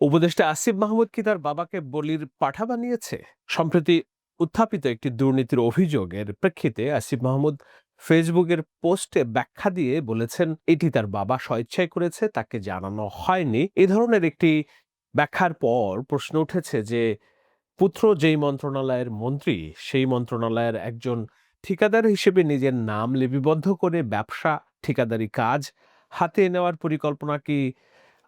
উপদেষ্টা আসিফ মাহমুদ কি তার বাবাকে বলির পাঠা বানিয়েছে? সম্প্রতি উত্থাপিত একটি দুর্নীতির অভিযোগের প্রেক্ষিতে আসিফ মাহমুদ ফেসবুকের পোস্টে ব্যাখ্যা দিয়ে বলেছেন, এটি তার বাবা স্বেচ্ছায় করেছে, তাকে জানানো হয়নি। এ ধরনের একটি ব্যাখ্যার পর প্রশ্ন উঠেছে যে, পুত্র যেই মন্ত্রণালয়ের মন্ত্রী, সেই মন্ত্রণালয়ের একজন ঠিকাদার হিসেবে নিজের নাম লিপিবদ্ধ করে ব্যবসা, ঠিকাদারি কাজ হাতে নেওয়ার পরিকল্পনা কি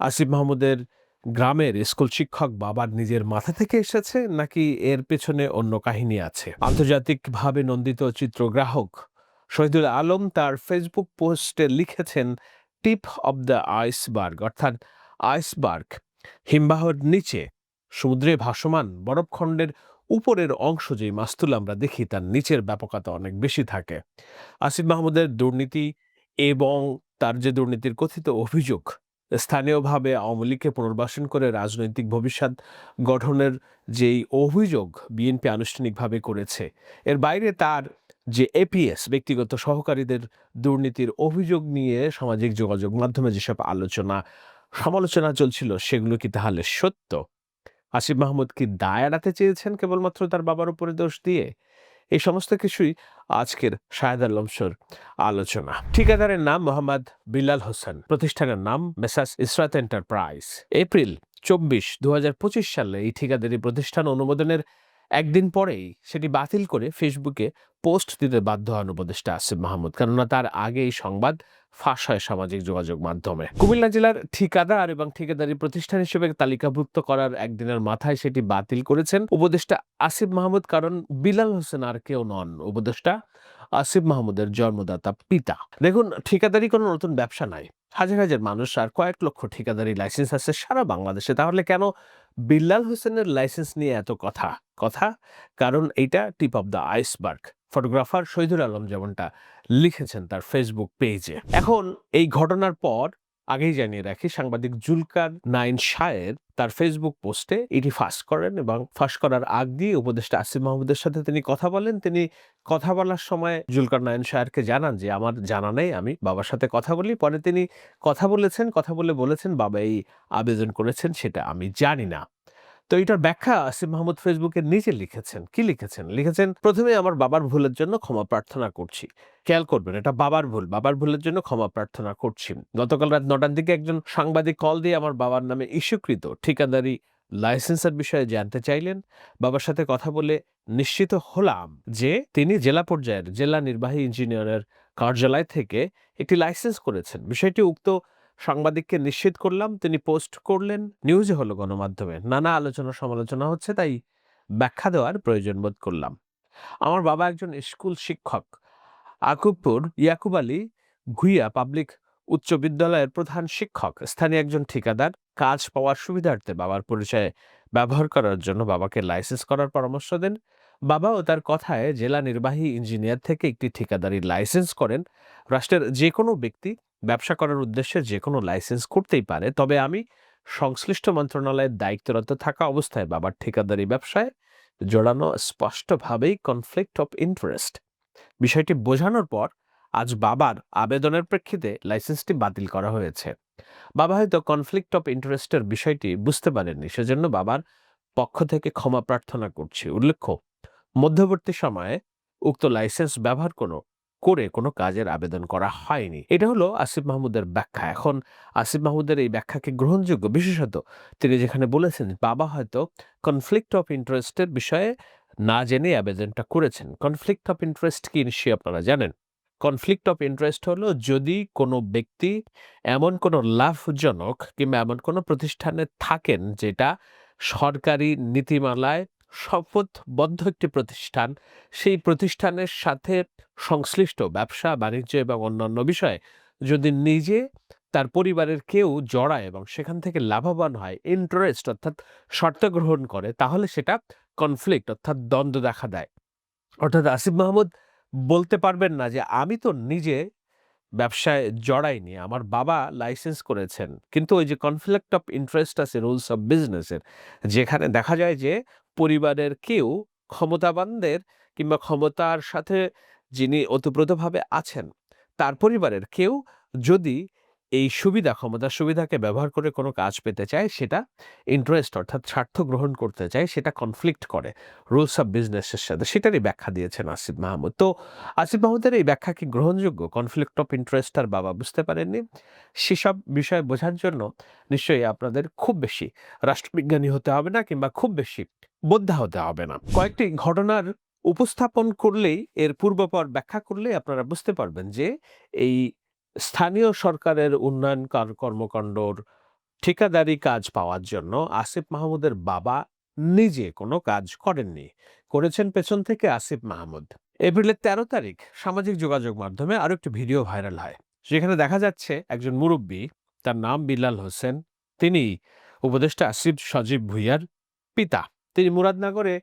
আসিফ মাহমুদের গ্রামের স্কুল শিক্ষক বাবার নিজের মাথা থেকে এসেছে নাকি এর পেছনে অন্য কাহিনী আছে? আন্তর্জাতিকভাবে নন্দিত চিত্রগ্রাহক শহীদুল আলম তার ফেসবুক পোস্টে লিখেছেন, টিপ অব দ্য আইসবার্গ অর্থাৎ আইসবার্গ হিমবাহর নিচে সমুদ্রে ভাসমান বরফখণ্ডের উপরের অংশ যে মাস্তুল আমরা দেখি, তার নিচের ব্যাপকতা অনেক বেশি থাকে। আসিফ মাহমুদের দুর্নীতি এবং তার যে দুর্নীতির কথিত অভিযোগ স্থানীয়ভাবে আওয়ামী লীগকে পুনর্বাসন করে রাজনৈতিক ভবিষ্যৎ গঠনের যেই অভিযোগ বিএনপি আনুষ্ঠানিকভাবে করেছে, এর বাইরে তার যে এপিএস ব্যক্তিগত সহকারীদের দুর্নীতির অভিযোগ নিয়ে সামাজিক যোগাযোগ মাধ্যমে যেসব আলোচনা, সমালোচনা চলছিল, সেগুলো কি তাহলে সত্য? আসিফ মাহমুদ কি দায় এড়াতে চেয়েছেন কেবলমাত্র তার বাবার উপরে দোষ দিয়ে? এই সমস্ত কিছুই আজকের শাহেদ আলমসর আলোচনা। ঠিকাদারের নাম মোহাম্মদ বিলাল হোসেন। প্রতিষ্ঠানের নাম মেসাস ইসরাত এন্টারপ্রাইজ। এপ্রিল চব্বিশ দু সালে এই ঠিকাদারি প্রতিষ্ঠান অনুমোদনের একদিন পরেই সেটি বাতিল করে ফেসবুকে পোস্ট দিতে বাধ্য হন উপদেষ্টা আসিফ মাহমুদ, কেননা তার আগে এই সংবাদ ফাঁস হয় সামাজিক যোগাযোগ মাধ্যমে। কুমিল্লা জেলার ঠিকাদার এবং ঠিকাদারি প্রতিষ্ঠান হিসেবে তালিকাভুক্ত করার একদিনের মাথায় সেটি বাতিল করেছেন উপদেষ্টা আসিফ মাহমুদ, কারণ বিলাল হোসেন আর কেউ নন উপদেষ্টা আসিফ মাহমুদের জন্মদাতা পিতা। দেখুন, ঠিকাদারি কোনো নতুন ব্যবসা নাই। হাজার হাজার মানুষ আর কয়েক লক্ষ ঠিকাদারি লাইসেন্স আছে সারা বাংলাদেশে। তাহলে কেন বিল্লাল হোসেনের লাইসেন্স নিয়ে এত কথা? কথা। কারণ এইটা tip of the iceberg photographer Shahidul Alam যেমনটা লিখেছেন তার ফেসবুক পেজে এখন এই ঘটনার পর আগেই জানিয়ে রাখি, সাংবাদিক জুলকার নাইন শায়ের তার ফেসবুক পোস্টে এটি ফাঁস করেন এবং ফাঁস করার আগ দিয়ে উপদেষ্টা আসিফ মাহমুদের সাথে তিনি কথা বলেন। তিনি কথা বলার সময় জুলকার নায়ন শাহরকে জানান যে, আমার জানা নেই, আমি বাবার সাথে কথা বলি। পরে তিনি কথা বলেছেন, কথা বলে বলেছেন, বাবা এই আবেদন করেছেন, সেটা আমি জানি না। তো এটার ব্যাখ্যা আসিফ মাহমুদ ফেসবুকে নিজে লিখেছেন। কি লিখেছেন? লিখেছেন, প্রথমে আমার বাবার ভুলের জন্য ক্ষমা প্রার্থনা করছি। খেয়াল করবেন, এটা বাবার ভুল। বাবার ভুলের জন্য ক্ষমা প্রার্থনা করছি। গতকাল রাত নটার দিকে একজন সাংবাদিক কল দিয়ে আমার বাবার নামে ইস্যুকৃত ঠিকাদারি লাইসেন্সের বিষয়ে জানতে চাইলেন। বাবার সাথে কথা বলে নিশ্চিত হলাম যে তিনি জেলা পর্যায়ের জেলা নির্বাহী ইঞ্জিনিয়ারের কার্যালয় থেকে একটি লাইসেন্স করেছেন। বিষয়টি উক্ত সাংবাদিককে নিশ্চিত করলাম, তিনি পোস্ট করলেন নিউজে হলো গণমাধ্যমে। নানা আলোচনা সমালোচনা হচ্ছে, তাই ব্যাখ্যা দেওয়ার প্রয়োজন বোধ করলাম। আমার বাবা একজন স্কুল শিক্ষক। আকুবপুর ইয়াকুব আলী ভুইয়া পাবলিক উচ্চ বিদ্যালয়ের প্রধান শিক্ষক। স্থানীয় একজন ঠিকাদার, কাজ পাওয়ার সুবিধার্থে বাবার পরিচয়ে ব্যবহার করার জন্য বাবাকে লাইসেন্স করার পরামর্শ দেন। বাবাও তার কথায় জেলা নির্বাহী ইঞ্জিনিয়ার থেকে একটি ঠিকাদারি লাইসেন্স করেন। রাষ্ট্রের যে কোনো ব্যক্তি ব্যবসা করার উদ্দেশ্যে যে কোনো লাইসেন্স করতেই পারে। তবে আমি সংশ্লিষ্ট মন্ত্রণালয়ের দায়িত্বরত থাকা অবস্থায় বাবার ঠিকাদারি ব্যবসায় জড়ানো স্পষ্টভাবেই কনফ্লিক্ট অফ ইন্টারেস্ট বিষয়টি বোঝানোর পর আজ বাবার আবেদনের প্রেক্ষিতে লাইসেন্সটি বাতিল করা হয়েছে। বাবা হয়তো কনফ্লিক্ট অফ ইন্টারেস্টের বিষয়টি বুঝতে পারেননি, সেজন্য বাবার পক্ষ থেকে ক্ষমা প্রার্থনা করছি। উল্লেখ্য, মধ্যবর্তী সময়ে উক্ত লাইসেন্স ব্যবহার কোনো করে কোনো কাজের আবেদন করা হয়নি। এটা হলো আসিফ মাহমুদের ব্যাখ্যা। এখন আসিফ মাহমুদের এই ব্যাখ্যাকে গ্রহণযোগ্য। বিশেষত তিনি যেখানে বলেছেন, বাবা হয়তো কনফ্লিক্ট অফ ইন্টারেস্টের বিষয়ে না জেনে আবেদনটা করেছেন। কনফ্লিক্ট অফ ইন্টারেস্ট কি নিশ্চয়ই আপনারা জানেন? কনফ্লিক্ট অফ ইন্টারেস্ট হলো যদি কোনো ব্যক্তি এমন কোনো লাভজনক কিংবা এমন কোনো প্রতিষ্ঠানে থাকেন যেটা সরকারি নীতিমালায় শপথবদ্ধ একটি প্রতিষ্ঠান। সেই প্রতিষ্ঠানের সাথে সংশ্লিষ্ট ব্যবসা, বাণিজ্য এবং অন্যান্য বিষয়ে যদি নিজে তার পরিবারের কেউ জড়ায় এবং সেখান থেকে লাভবান হয় ইন্টারেস্ট অর্থাৎ শর্ত গ্রহণ করে, তাহলে সেটা কনফ্লিক্ট অর্থাৎ দ্বন্দ্ব দেখা দেয়। অর্থাৎ আসিফ মাহমুদ বলতে পারবেন না যে, আমি তো নিজে ব্যবসায় জড়াইনি, আমার বাবা লাইসেন্স করেছেন। কিন্তু ওই যে কনফ্লিক্ট অফ ইন্টারেস্ট আছে রুলস অফ বিজনেসের যেখানে দেখা যায় যে পরিবারের কেউ ক্ষমতাবানদের কিংবা ক্ষমতার সাথে যিনি ওতপ্রোতভাবে আছেন তার পরিবারের কেউ যদি এই সুবিধা, ক্ষমতার সুবিধাকে ব্যবহার করে কোনো কাজ পেতে চায়, সেটা ইন্টারেস্ট অর্থাৎ স্বার্থ গ্রহণ করতে চায়, সেটা কনফ্লিক্ট করে। রুলস অফ বিজনেসের সাথে। সেটারই ব্যাখ্যা দিয়েছেন আসিফ মাহমুদ। তো আসিফ মাহমুদের এই ব্যাখ্যা কি গ্রহণযোগ্য? কনফ্লিক্ট অফ ইন্টারেস্ট তার বাবা বুঝতে পারেননি। সেসব বিষয় বোঝার জন্য নিশ্চয়ই আপনাদের খুব বেশি রাষ্ট্রবিজ্ঞানী হতে হবে না কিংবা খুব বেশি বোদ্ধা হতে হবে না। কয়েকটি ঘটনার উপস্থাপন করলেই, এর পূর্বপর ব্যাখ্যা করলেই আপনারা বুঝতে পারবেন যে এই স্থানীয় সরকারের উন্নয়ন কার- কর্মকাণ্ডর ঠিকাদারি কাজ পাওয়ার জন্য আসিফ মাহমুদের বাবা নিজে কোনো কাজ করেননি। করেছেন পেছন থেকে আসিফ মাহমুদ। এপ্রিলের তেরো তারিখ সামাজিক যোগাযোগ মাধ্যমে আরও একটি ভিডিও ভাইরাল হয়। যেখানে দেখা যাচ্ছে একজন মুরব্বী, তার নাম বিল্লাল হোসেন, তিনি উপদেষ্টা আসিফ সজীব ভুইয়ার পিতা। তিনি মুরাদনগরে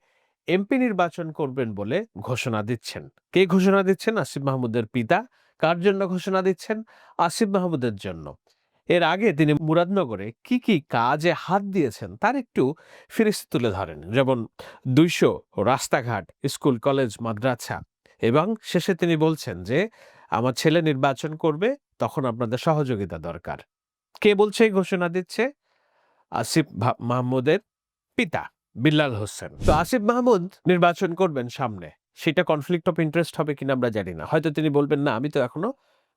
এমপি নির্বাচন করবেন বলে ঘোষণা দিচ্ছেন। কে ঘোষণা দিচ্ছেন? আসিফ মাহমুদের পিতা কার জন্য ঘোষণা দিচ্ছেন? আসিফ মাহমুদের জন্য। এর আগে তিনি মুরাদনগরে কি কি কাজে হাত দিয়েছেন তার একটু ফিরিস্তি তুলে ধরেন। যেমন দুইশো রাস্তাঘাট, স্কুল, কলেজ, মাদ্রাসা। এবং শেষে তিনি বলছেন যে, আমার ছেলে নির্বাচন করবে, তখন আপনাদের সহযোগিতা দরকার। কে বলছে ঘোষণা দিচ্ছে? আসিফ মাহমুদের পিতা, বিল্লাল হোসেন। তো আসিফ মাহমুদ নির্বাচন করবেন সামনে। সেটা কনফ্লিক্ট অফ ইন্টারেস্ট হবে কিনা আমরা জানি না। হয়তো তিনি বলবেন, না, আমি তো এখনও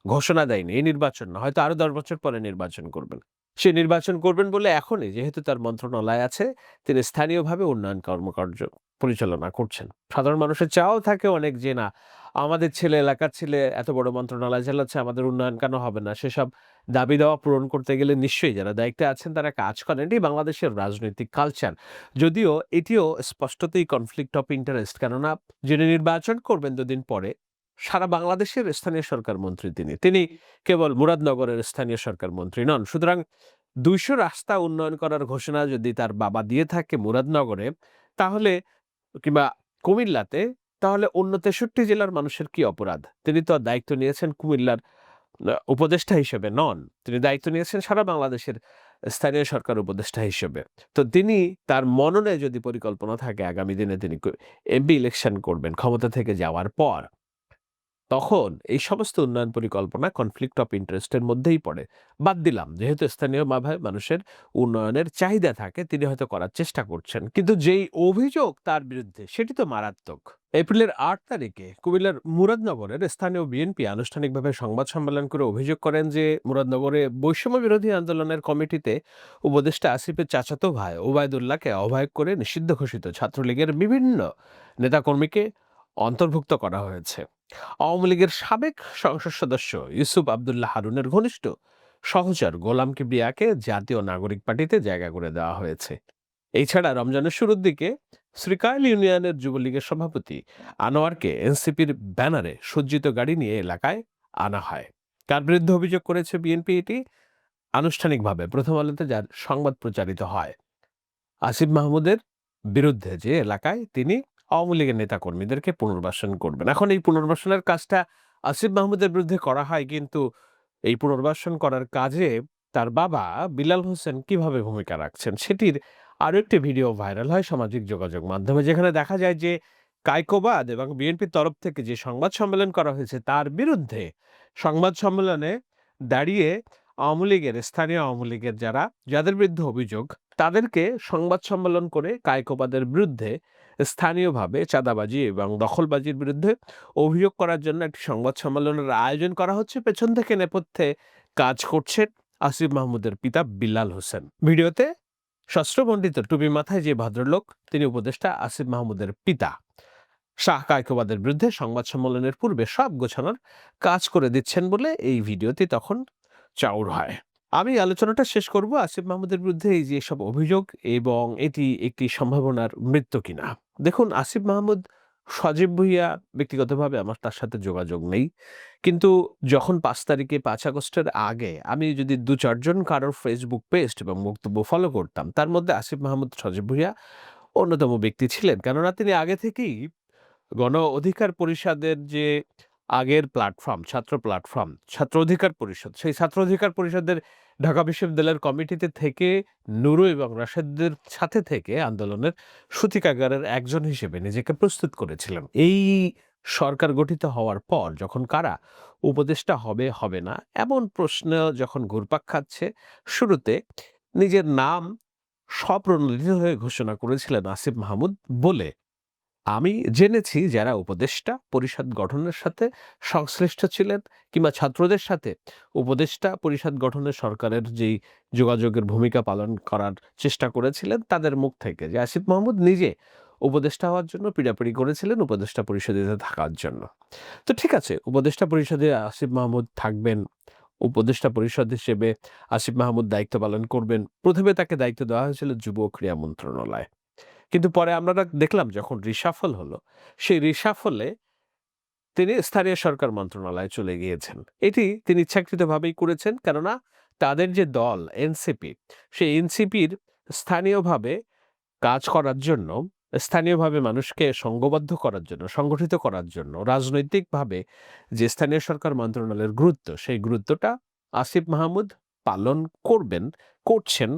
ঘোষণা দেয়নি এই নির্বাচন না। হয়তো আরও দশ বছর পরে নির্বাচন করবেন। সে নির্বাচন করবেন বলে এখনই যেহেতু তার মন্ত্রণালয় আছে, তিনি স্থানীয়ভাবে উন্নয়ন কর্মকার্য পরিচালনা করছেন। সাধারণ মানুষের চাও থাকে, অনেক যে না আমাদের ছেলে এলাকার ছেলে এত বড় মন্ত্রণালয় চালাচ্ছে, আমাদের উন্নয়ন কেন হবে না? সেসব দাবি দেওয়া পূরণ করতে গেলে নিশ্চয়ই যারা দায়িত্বে আছেন তারা কাজ করেন। এটি বাংলাদেশের রাজনৈতিক কালচার যদিও এটিও স্পষ্টতই কনফ্লিক্ট অফ ইন্টারেস্ট কেননা যিনি নির্বাচন করবেন দুদিন পরে, সারা বাংলাদেশের স্থানীয় সরকার মন্ত্রী তিনি। তিনি কেবল মুরাদনগরের স্থানীয় সরকার মন্ত্রী নন। সুতরাং দুইশো রাস্তা উন্নয়ন করার ঘোষণা যদি তার বাবা দিয়ে থাকে মুরাদনগরে, তাহলে কিংবা কুমিল্লাতে তাহলে অন্য তেষট্টি জেলার মানুষের কি অপরাধ? তিনি তো দায়িত্ব নিয়েছেন কুমিল্লার উপদেষ্টা হিসেবে নন। তিনি দায়িত্ব নিয়েছেন সারা বাংলাদেশের স্থানীয় সরকার উপদেষ্টা হিসেবে। তো তিনি তার মননে যদি পরিকল্পনা থাকে, আগামী দিনে তিনি এমপি ইলেকশন করবেন, ক্ষমতা থেকে যাওয়ার পর। তখন এই সমস্ত উন্নয়ন পরিকল্পনা কনফ্লিক্ট অফ ইন্টারেস্টের মধ্যেই পড়ে। বাদ দিলাম, যেহেতু স্থানীয় ভাবে মানুষের উন্নয়নের চাহিদা থাকে, তিনি হয়তো করার চেষ্টা করছেন। কিন্তু যেই অভিযোগ তার বিরুদ্ধে, সেটি তো মারাত্মক। এপ্রিলের আট তারিখে কুমিল্লার মুরাদনগরের স্থানীয় বিএনপি আনুষ্ঠানিকভাবে সংবাদ সম্মেলন করে অভিযোগ করেন যে, মুরাদনগরে বৈষম্য বিরোধী আন্দোলনের কমিটিতে উপদেষ্টা আসিফের চাচাতো ভাই ওবায়দুল্লাহকে আহ্বায়ক করে নিষিদ্ধ ঘোষিত ছাত্রলীগের বিভিন্ন নেতাকর্মীকে অন্তর্ভুক্ত করা হয়েছে। আওয়ামী লীগের সাবেক সংসদ সদস্য ইউসুফ আবদুল্লাহ হারুনের ঘনিষ্ঠ সহচর গোলাম কিবরিয়াকে জাতীয় নাগরিক পার্টিতে জায়গা করে দেওয়া হয়েছে। এছাড়া রমজানের শুরুর দিকে শ্রীকাইল ইউনিয়নের যুবলীগের সভাপতি আনোয়ারকে এনসিপির ব্যানারে সজ্জিত গাড়ি নিয়ে এলাকায় আনা হয়। কার বিরুদ্ধে অভিযোগ করেছে বিএনপি এটি। আনুষ্ঠানিকভাবে প্রথম আলোতে যার সংবাদ প্রচারিত হয়। আসিফ মাহমুদের বিরুদ্ধে যে এলাকায় তিনি আওয়ামী লীগের নেতাকর্মীদেরকে পুনর্বাসন করবেন। এখন এই পুনর্বাসনের কাজটা আসিফ মাহমুদের বিরুদ্ধে করা হয়, কিন্তু এই পুনর্বাসন করার কাজে তার বাবা বিলাল হোসেন কীভাবে ভূমিকা রাখছেন সেটির আরও একটি ভিডিও ভাইরাল হয় সামাজিক যোগাযোগ মাধ্যমে, যেখানে দেখা যায় যে কায়কোবাদ এবং বিএনপির তরফ থেকে যে সংবাদ সম্মেলন করা হয়েছে, তার বিরুদ্ধে সংবাদ সম্মেলনে দাঁড়িয়ে আওয়ামী লীগের, স্থানীয় আওয়ামী লীগের যারা, যাদের বিরুদ্ধে অভিযোগ, তাদেরকে সংবাদ সম্মেলন করে কায়কোবাদের বিরুদ্ধে স্থানীয়ভাবে চাঁদাবাজি এবং দখলবাজির বিরুদ্ধে অভিযোগ করার জন্য একটি সংবাদ সম্মেলনের আয়োজন করা হচ্ছে। পেছন থেকে নেপথ্যে কাজ করছেন আসিফ মাহমুদের পিতা বিল্লাল হোসেন। ভিডিওতে শস্ত্রমণ্ডিত টুপি মাথায় যে ভদ্রলোক, তিনি উপদেষ্টা আসিফ মাহমুদের পিতা। শাহ কায়কোবাদের বিরুদ্ধে সংবাদ সম্মেলনের পূর্বে সব গোছানোর কাজ করে দিচ্ছেন বলে এই ভিডিওটি তখন চাউর হয়। আমি আলোচনাটা শেষ করব আসিফ মাহমুদের বিরুদ্ধে এই যে সব অভিযোগ এবং এটি একটি সম্ভাবনার মৃত্যু কিনা। দেখুন, আসিফ মাহমুদ সজীব ভুইয়া ব্যক্তিগতভাবে আমার তার সাথে যোগাযোগ নেই। কিন্তু যখন পাঁচ তারিখে পাঁচ আগস্টের আগে আমি যদি দু চারজন কারোর ফেসবুক পেস্ট এবং বক্তব্য ফলো করতাম, তার মধ্যে আসিফ মাহমুদ, সজীব ভুইয়া অন্যতম ব্যক্তি ছিলেন। কেননা তিনি আগে থেকেই গণ অধিকার পরিষদের যে আগের প্ল্যাটফর্ম ছাত্র প্ল্যাটফর্ম ছাত্র অধিকার পরিষদ। সেই ছাত্র অধিকার পরিষদের ঢাকা বিশ্ববিদ্যালয়ের কমিটিতে থেকে নুরু এবং রাশেদদের সাথে থেকে আন্দোলনের সূতিকাগারের একজন হিসেবে নিজেকে প্রস্তুত করেছিলেন এই সরকার গঠিত হওয়ার পর যখন কারা উপদেষ্টা হবে হবে না, এমন প্রশ্ন যখন ঘুরপাক খাচ্ছে, শুরুতে নিজের নাম স্বপ্রণোদিত হয়ে ঘোষণা করেছিলেন আসিফ মাহমুদ বলে আমি জেনেছি যারা উপদেষ্টা, পরিষদ গঠনের সাথে সংশ্লিষ্ট ছিলেন কিংবা ছাত্রদের সাথে উপদেষ্টা, পরিষদ গঠনে সরকারের যেই যোগাযোগের ভূমিকা পালন করার চেষ্টা করেছিলেন তাদের মুখ থেকে যে আসিফ মাহমুদ নিজে উপদেষ্টা হওয়ার জন্য পিড়াপিড়ি করেছিলেন, উপদেষ্টা পরিষদে থাকার জন্য। তো ঠিক আছে, উপদেষ্টা পরিষদে আসিফ মাহমুদ থাকবেন, উপদেষ্টা পরিষদ হিসেবে আসিফ মাহমুদ দায়িত্ব পালন করবেন। প্রথমে তাকে দায়িত্ব দেওয়া হয়েছিল যুব ক্রীড়া মন্ত্রণালয়। কিন্তু পরে আমরা দেখলাম যখন রিসাফল হলো, সেই রিসাফলে তিনি স্থানীয় সরকার মন্ত্রণালয়ে চলে গিয়েছেন। এটি তিনি ইচ্ছাকৃতভাবেই করেছেন, কেননা তাদের যে দল, এনসিপি, সেই এনসিপির স্থানীয়ভাবে কাজ করার জন্য, স্থানীয়ভাবে মানুষকে সংঘবদ্ধ করার জন্য, সংগঠিত করার জন্য, রাজনৈতিকভাবে যে স্থানীয় সরকার মন্ত্রণালয়ের গুরুত্ব, সেই গুরুত্বটা আসিফ মাহমুদ পালন করবেন, করছেন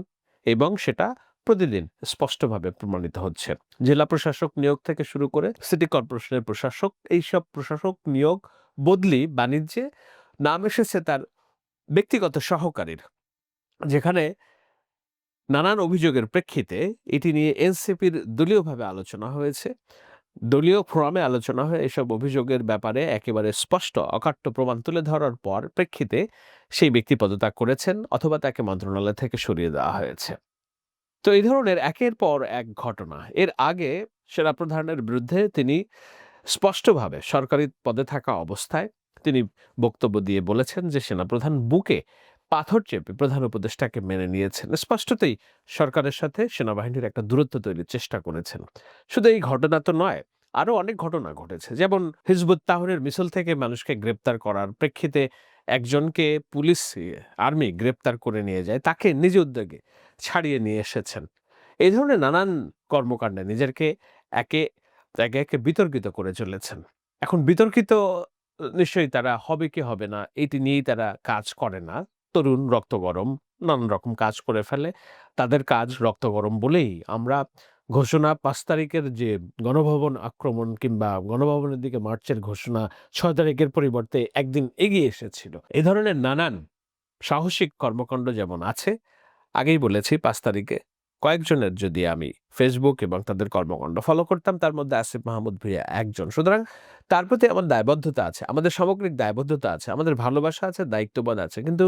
এবং সেটা প্রতিদিন স্পষ্টভাবে প্রমাণিত হচ্ছে। জেলা প্রশাসক নিয়োগ থেকে শুরু করে সিটি কর্পোরেশনের প্রশাসক, এইসব প্রশাসক নিয়োগ, বদলি, বাণিজ্যে নাম এসেছে তার ব্যক্তিগত সহকারীর। যেখানে নানান অভিযোগের প্রেক্ষিতে এটি নিয়ে এনসিপির দলীয়ভাবে আলোচনা হয়েছে। দলীয় ফোরামে আলোচনা হয়ে এসব অভিযোগের ব্যাপারে একেবারে স্পষ্ট, অকাট্য প্রমাণ তুলে ধরার পর প্রেক্ষিতে সেই ব্যক্তি পদত্যাগ করেছেন অথবা তাকে মন্ত্রণালয় থেকে সরিয়ে দেওয়া হয়েছে। তো এই ধরনের একের পর এক ঘটনা। এর আগে সেনাপ্রধানের বিরুদ্ধে তিনি স্পষ্টভাবে সরকারি পদে থাকা অবস্থায় তিনি বক্তব্য দিয়ে বলেছেন যে সেনাপ্রধান বুকে পাথর চেপে প্রধান উপদেষ্টাকে মেনে নিয়েছেন। স্পষ্টতই সরকারের সাথে সেনাবাহিনীর একটা দূরত্ব তৈরির চেষ্টা করেছেন। শুধু এই ঘটনা তো নয় আরও অনেক ঘটনা ঘটেছে। যেমন হিজবুত তাহরের মিছিল থেকে মানুষকে গ্রেপ্তার করার প্রেক্ষিতে একজনকে পুলিশ, আর্মি গ্রেপ্তার করে নিয়ে যায়। তাকে নিজ উদ্যোগে ছাড়িয়ে নিয়ে এসেছেন। এই ধরনের নানান কর্মকাণ্ডে নিজেকে একে একে একে বিতর্কিত করে চলেছেন। এখন বিতর্কিত, নিশ্চয়ই তারা হবে কি হবে না, এটি নিয়েই তারা কাজ করে না। তরুণ রক্ত গরম, নানান রকম কাজ করে ফেলে। তাদের কাজ রক্ত গরম বলেই আমরা ঘোষণা পাঁচ তারিখের যে গণভবন আক্রমণ কিংবা গণভবনের দিকে মার্চের ঘোষণা ছয় তারিখের পরিবর্তে একদিন এগিয়ে এসেছিল। এ ধরনের নানান সাহসিক কর্মকাণ্ড যেমন আছে আগেই বলেছি, পাঁচ তারিখে কয়েকজনের যদি আমি ফেসবুক এবং তাদের কর্মকাণ্ড ফলো করতাম, তার মধ্যে আসিফ মাহমুদ ভুইয়া একজন। সুতরাং তার প্রতি আমার দায়বদ্ধতা আছে, আমাদের সামগ্রিক দায়বদ্ধতা আছে, আমাদের ভালোবাসা আছে, দায়িত্ববোধ আছে। কিন্তু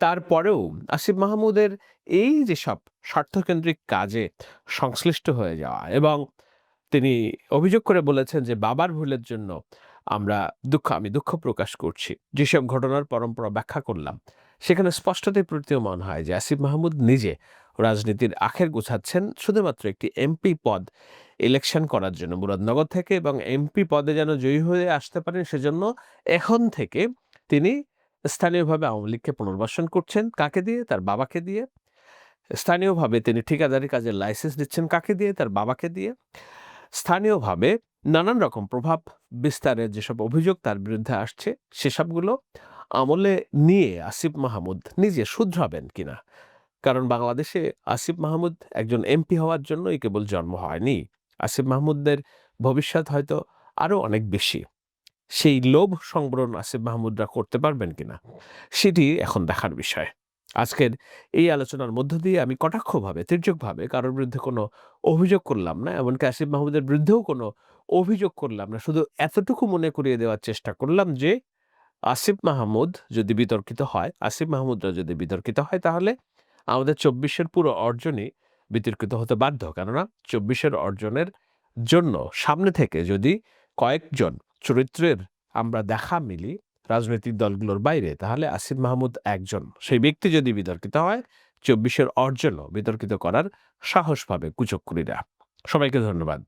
তারপরেও আসিফ মাহমুদের এই যে সব স্বার্থকেন্দ্রিক কাজে সংশ্লিষ্ট হয়ে যাওয়া এবং তিনি অভিযোগ করে বলেছেন যে বাবার ভুলের জন্য আমরা দুঃখ, আমি দুঃখ প্রকাশ করছি। যেসব ঘটনার পরম্পরা ব্যাখ্যা করলাম সেখানে স্পষ্টতই প্রতীয়মান হয় যে আসিফ মাহমুদ নিজে রাজনীতির আখের গুছাচ্ছেন শুধুমাত্র একটি এমপি পদ ইলেকশন করার জন্য। মুরাদনগর থেকে এবং এমপি পদে যেন জয়ী হয়ে আসতে পারেন সেজন্য এখন থেকে তিনি স্থানীয়ভাবে আওয়ামী লীগকে পুনর্বাসন করছেন। কাকে দিয়ে? তার বাবাকে দিয়ে। স্থানীয়ভাবে তিনি ঠিকাদারি কাজের লাইসেন্স দিচ্ছেন। কাকে দিয়ে? তার বাবাকে দিয়ে। স্থানীয়ভাবে নানান রকম প্রভাব বিস্তারের যেসব অভিযোগ তার বিরুদ্ধে আসছে, সেসবগুলো আমলে নিয়ে আসিফ মাহমুদ নিজে শুধরাবেন কিনা? কারণ বাংলাদেশে আসিফ মাহমুদ একজন এমপি হওয়ার জন্যই কেবল জন্ম হয়নি। আসিফ মাহমুদদের ভবিষ্যৎ হয়তো আরও অনেক বেশি। সেই লোভ সংবরণ আসিফ মাহমুদরা করতে পারবেন কিনা, সেটি এখন দেখার বিষয়। আজকের এই আলোচনার মধ্য দিয়ে আমি কটাক্ষভাবে, তির্যকভাবে কারোর বিরুদ্ধে কোনো অভিযোগ করলাম না, এমনকি আসিফ মাহমুদের বিরুদ্ধেও কোনো অভিযোগ করলাম না। শুধু এতটুকু মনে করিয়ে দেওয়ার চেষ্টা করলাম যে আসিফ মাহমুদ যদি বিতর্কিত হয়, আসিফ মাহমুদরা যদি বিতর্কিত হয়, তাহলে আমাদের চব্বিশের পুরো অর্জনই বিতর্কিত হতে বাধ্য। কেননা চব্বিশের অর্জনের জন্য সামনে থেকে যদি কয়েকজন চরিত্রের আমরা দেখা মিলি রাজনৈতিক দলগুলোর বাইরে, তাহলে আসিফ মাহমুদ একজন। সেই ব্যক্তি যদি বিতর্কিত হয়, চব্বিশের অর্জনও বিতর্কিত করার সাহস পাবে কুচক্কুরীরা সবাইকে ধন্যবাদ।